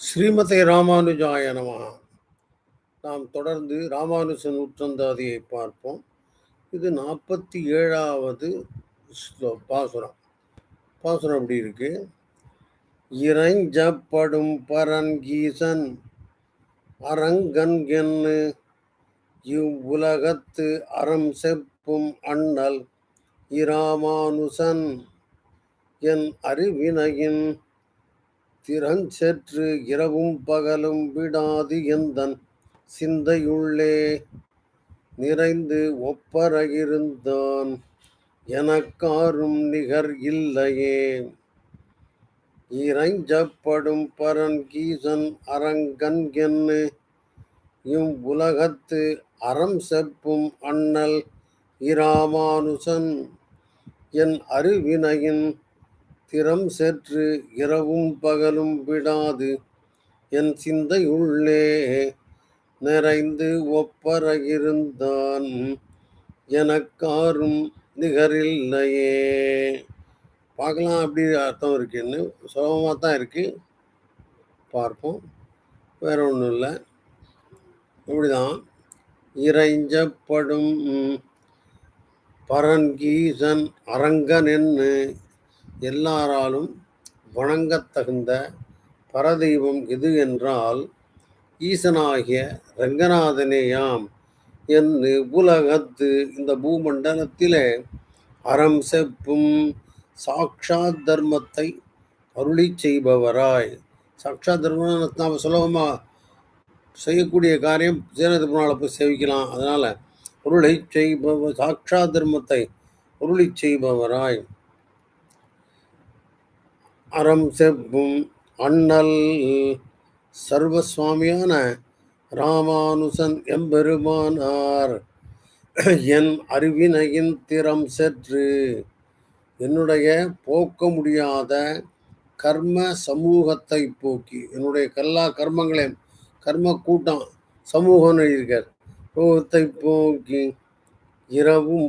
ஸ்ரீமதி ராமானுஜாய நமஹ நாம் தொடர்ந்து ராமானுஜ நூற்றந்தாதியை பார்ப்போம். இது நாற்பத்தி ஏழாவது பாசுரம். பாசுரம் அப்படி இருக்கு? இறைஞ்சப்படும் பரங்கீசன் அரங்கன் என்று இவ்வுலகத்து அறம் செப்பும் அண்ணல் இராமானுசன். என் அறிவினையின் திறஞ்செற்று இரவும் பகலும் விடாது எந்தன் சிந்தையுள்ளே நிறைந்து ஒப்பரகிருந்தான். எனக்காரும் நிகர் இல்லையே. இறைஞ்சப்படும் பரன் கீசன் அரங்கன் என்று இம் உலகத்து அறம் செப்பும் அண்ணல் இராமானுசன். என் அறிவினையின் திறம் செற்று இரவும் பகலும் விடாது. என் சிந்தை உள்ளே நிறைந்து ஒப்பரகிருந்தான். எனக்காரும் நிகரில்லையே. பார்க்கலாம் அப்படி அர்த்தம் இருக்குன்னு சுலபமாக தான் இருக்குது பார்ப்போம். வேற ஒன்றும் இல்லை. இப்படிதான். இறைஞ்சப்படும் பரன்கீசன் அரங்கன் என்று எல்லாராலும் வணங்கத்தகுந்த பரதெய்வம் எது என்றால் ஈசனாகிய ரங்கநாதனேயாம். என்று உலகத்து இந்த பூமண்டலத்திலே அறம் செப்பும் சாக்ஷாத் தர்மத்தை அருளி செய்பவராய். சாக்ஷாத் தர்மம் நாம் சுலபமாக செய்யக்கூடிய காரியம் சேனது முன்னால் போய் சேவிக்கலாம். அதனால் அருளை செய்பவர் சாக்ஷாத் தர்மத்தை அருளி செய்பவராய். அறம் செப்பும் அண்ணல் சர்வசுவாமியான ராமானுசன் எம்பெருமானார். என் அறிவினையின் திறம் செற்று. என்னுடைய போக்க முடியாத கர்ம சமூகத்தை போக்கி. என்னுடைய எல்லா கர்மங்களையும் கர்ம கூட்டம் சமூகம் இருக்கார் போகத்தை போக்கி இரவும்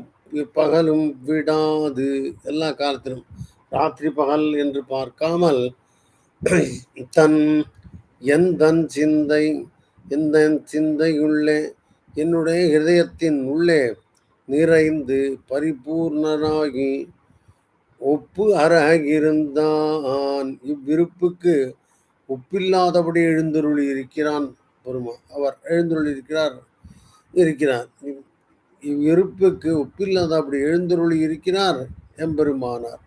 பகலும் விடாது. எல்லா காலத்திலும் ராத்திரி பகல் என்று பார்க்காமல் தன் எந்தன் சிந்தை எந்த சிந்தையுள்ளே என்னுடைய ஹிருதயத்தின் உள்ளே நிறைந்து பரிபூர்ணனாகி ஒப்பு அறகிருந்தான் இவ்விருப்புக்கு ஒப்பில்லாதபடி எழுந்தருளி இருக்கிறான் பெருமா அவர் எழுந்தருளி இருக்கிறார் இருக்கிறார். இவ்விருப்புக்கு ஒப்பில்லாதபடி எழுந்தருளி இருக்கிறார் எம்பெருமானார்.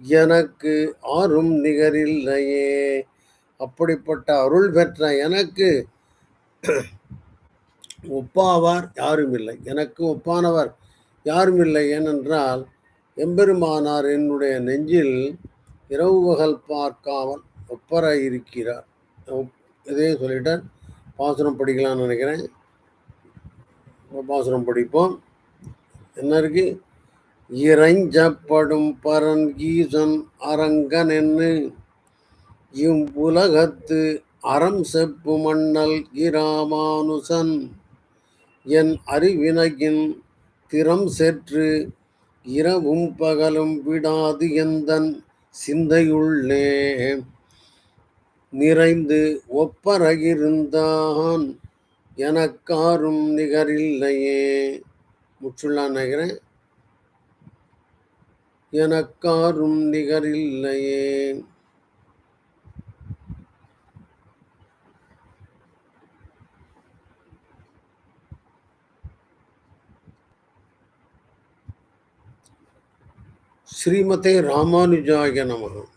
எனக்கு ஆறும் நிகரில்லையே. அப்படிப்பட்ட அருள் பெற்ற எனக்கு ஒப்பாவார் யாரும் இல்லை எனக்கு ஒப்பானவர் யாரும் இல்லை ஏனென்றால் எம்பெருமானார் என்னுடைய நெஞ்சில் இரவு பகல் பார்க்காமல் ஒப்பர இருக்கிறார். இதே சொல்லிட்டேன் பாசுரம் படிக்கலாம்னு நினைக்கிறேன். பாசுரம் படிப்போம். என்ன இருக்குது இறைஞ்சப்படும் பரன் ஈசன் அரங்கன் என்று இம் உலகத்து அறம் செப்பு மன்னல் இராமானுசன். என் அறிவினையின் திறம் செற்று இரவும் பகலும் விடாது எந்தன் சிந்தையுள்ளே. நிறைந்து ஒப்பரகிருந்தான் எனக்காரும் நிகரில்லையே. முற்றுள்ளான் நகரேன் எனக்காரும் நிகரில்லையே. ஸ்ரீமதே ராமானுஜாய நமகம்